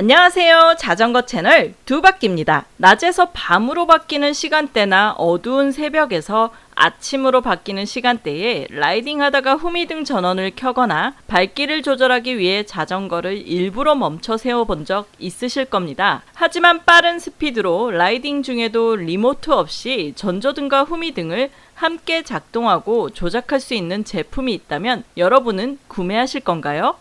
안녕하세요. 자전거 채널 두바퀴입니다. 낮에서 밤으로 바뀌는 시간대나 어두운 새벽에서 아침으로 바뀌는 시간대에 라이딩 하다가 후미등 전원을 켜거나 발길을 조절하기 위해 자전거를 일부러 멈춰 세워본 적 있으실 겁니다. 하지만 빠른 스피드로 라이딩 중에도 리모트 없이 전조등과 후미등을 함께 작동하고 조작할 수 있는 제품이 있다면 여러분은 구매하실 건가요?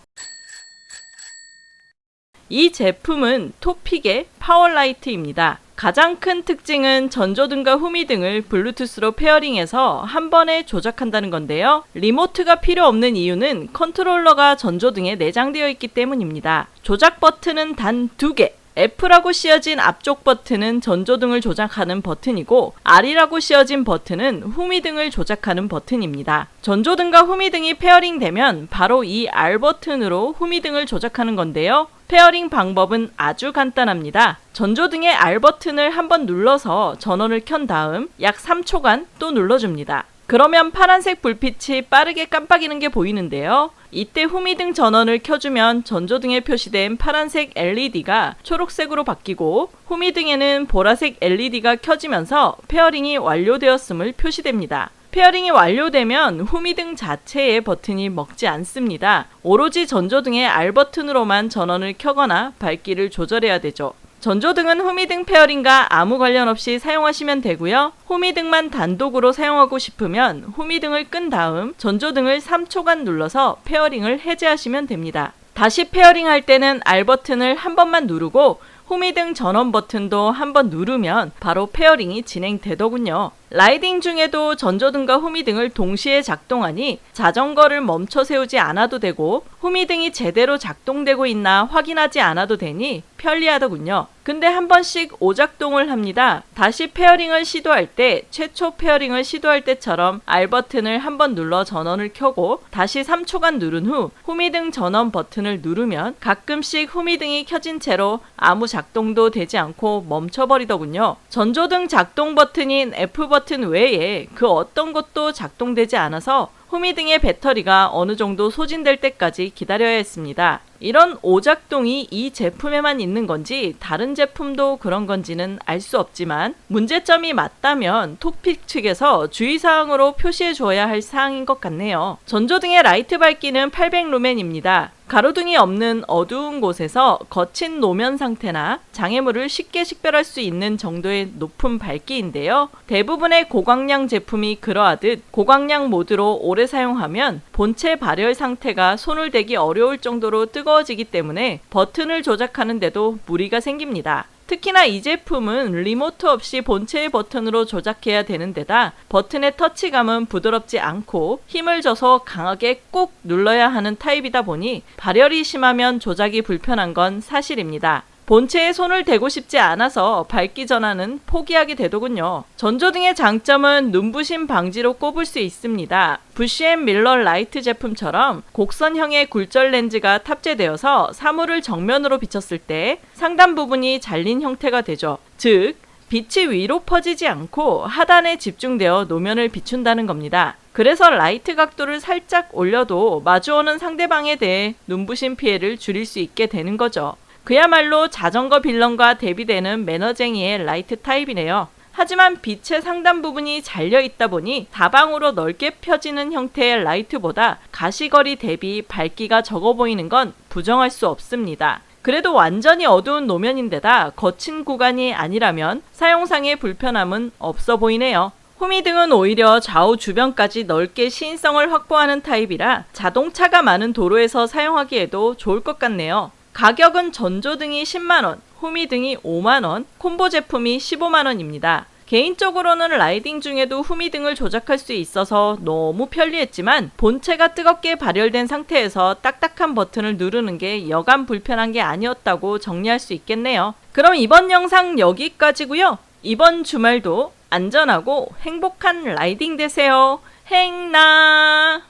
이 제품은 토픽의 파워라이트입니다. 가장 큰 특징은 전조등과 후미 등을 블루투스로 페어링해서 한 번에 조작한다는 건데요. 리모트가 필요 없는 이유는 컨트롤러가 전조등에 내장되어 있기 때문입니다. 조작 버튼은 단 두 개. F라고 씌어진 앞쪽 버튼은 전조등을 조작하는 버튼이고 R이라고 씌어진 버튼은 후미등을 조작하는 버튼입니다. 전조등과 후미등이 페어링 되면 바로 이 R 버튼으로 후미등을 조작하는 건데요. 페어링 방법은 아주 간단합니다. 전조등의 R 버튼을 한번 눌러서 전원을 켠 다음 약 3초간 또 눌러줍니다. 그러면 파란색 불빛이 빠르게 깜빡이는 게 보이는데요. 이때 후미등 전원을 켜주면 전조등에 표시된 파란색 LED가 초록색으로 바뀌고 후미등에는 보라색 LED가 켜지면서 페어링이 완료되었음을 표시됩니다. 페어링이 완료되면 후미등 자체의 버튼이 먹지 않습니다. 오로지 전조등의 R 버튼으로만 전원을 켜거나 밝기를 조절해야 되죠. 전조등은 후미등 페어링과 아무 관련 없이 사용하시면 되고요. 후미등만 단독으로 사용하고 싶으면 후미등을 끈 다음 전조등을 3초간 눌러서 페어링을 해제하시면 됩니다. 다시 페어링 할 때는 R 버튼을 한 번만 누르고 후미등 전원 버튼도 한번 누르면 바로 페어링이 진행되더군요. 라이딩 중에도 전조등과 후미등을 동시에 작동하니 자전거를 멈춰 세우지 않아도 되고 후미등이 제대로 작동되고 있나 확인하지 않아도 되니 편리하더군요. 근데 한 번씩 오작동을 합니다. 다시 페어링을 시도할 때 최초 페어링을 시도할 때처럼 R 버튼을 한 번 눌러 전원을 켜고 다시 3초간 누른 후 후미등 전원 버튼을 누르면 가끔씩 후미등이 켜진 채로 아무 작 동도 되지 않고 멈춰버리더군요. 전조등 작동 버튼인 F 버튼 외에 그 어떤 것도 작동되지 않아서 후미등의 배터리가 어느 정도 소진될 때까지 기다려야 했습니다. 이런 오작동이 이 제품에만 있는 건지 다른 제품도 그런 건지는 알 수 없지만 문제점이 맞다면 톡픽 측에서 주의사항으로 표시해 줘야 할 사항인 것 같네요. 전조등의 라이트 밝기는 800루멘입니다. 가로등이 없는 어두운 곳에서 거친 노면 상태나 장애물을 쉽게 식별할 수 있는 정도의 높은 밝기인데요. 대부분의 고광량 제품이 그러하듯 고광량 모드로 오래 사용하면 본체 발열 상태가 손을 대기 어려울 정도로 뜨거워지기 때문에 버튼을 조작하는데도 무리가 생깁니다. 특히나 이 제품은 리모트 없이 본체의 버튼으로 조작해야 되는 데다 버튼의 터치감은 부드럽지 않고 힘을 줘서 강하게 꾹 눌러야 하는 타입이다 보니 발열이 심하면 조작이 불편한 건 사실입니다. 본체에 손을 대고 싶지 않아서 밝기 전환은 포기하게 되더군요. 전조등의 장점은 눈부심 방지로 꼽을 수 있습니다. 부시앤 밀러 라이트 제품처럼 곡선형의 굴절 렌즈가 탑재되어서 사물을 정면으로 비쳤을 때 상단 부분이 잘린 형태가 되죠. 즉, 빛이 위로 퍼지지 않고 하단에 집중되어 노면을 비춘다는 겁니다. 그래서 라이트 각도를 살짝 올려도 마주오는 상대방에 대해 눈부신 피해를 줄일 수 있게 되는 거죠. 그야말로 자전거 빌런과 대비되는 매너쟁이의 라이트 타입이네요. 하지만 빛의 상단 부분이 잘려 있다 보니 다방으로 넓게 펴지는 형태의 라이트보다 가시거리 대비 밝기가 적어 보이는 건 부정할 수 없습니다. 그래도 완전히 어두운 노면인데다 거친 구간이 아니라면 사용상의 불편함은 없어 보이네요. 후미등은 오히려 좌우 주변까지 넓게 시인성을 확보하는 타입이라 자동차가 많은 도로에서 사용하기에도 좋을 것 같네요. 가격은 전조 등이 10만원, 후미 등이 5만원, 콤보 제품이 15만원입니다. 개인적으로는 라이딩 중에도 후미 등을 조작할 수 있어서 너무 편리했지만 본체가 뜨겁게 발열된 상태에서 딱딱한 버튼을 누르는 게 여간 불편한 게 아니었다고 정리할 수 있겠네요. 그럼 이번 영상 여기까지고요. 이번 주말도 안전하고 행복한 라이딩 되세요. 행나!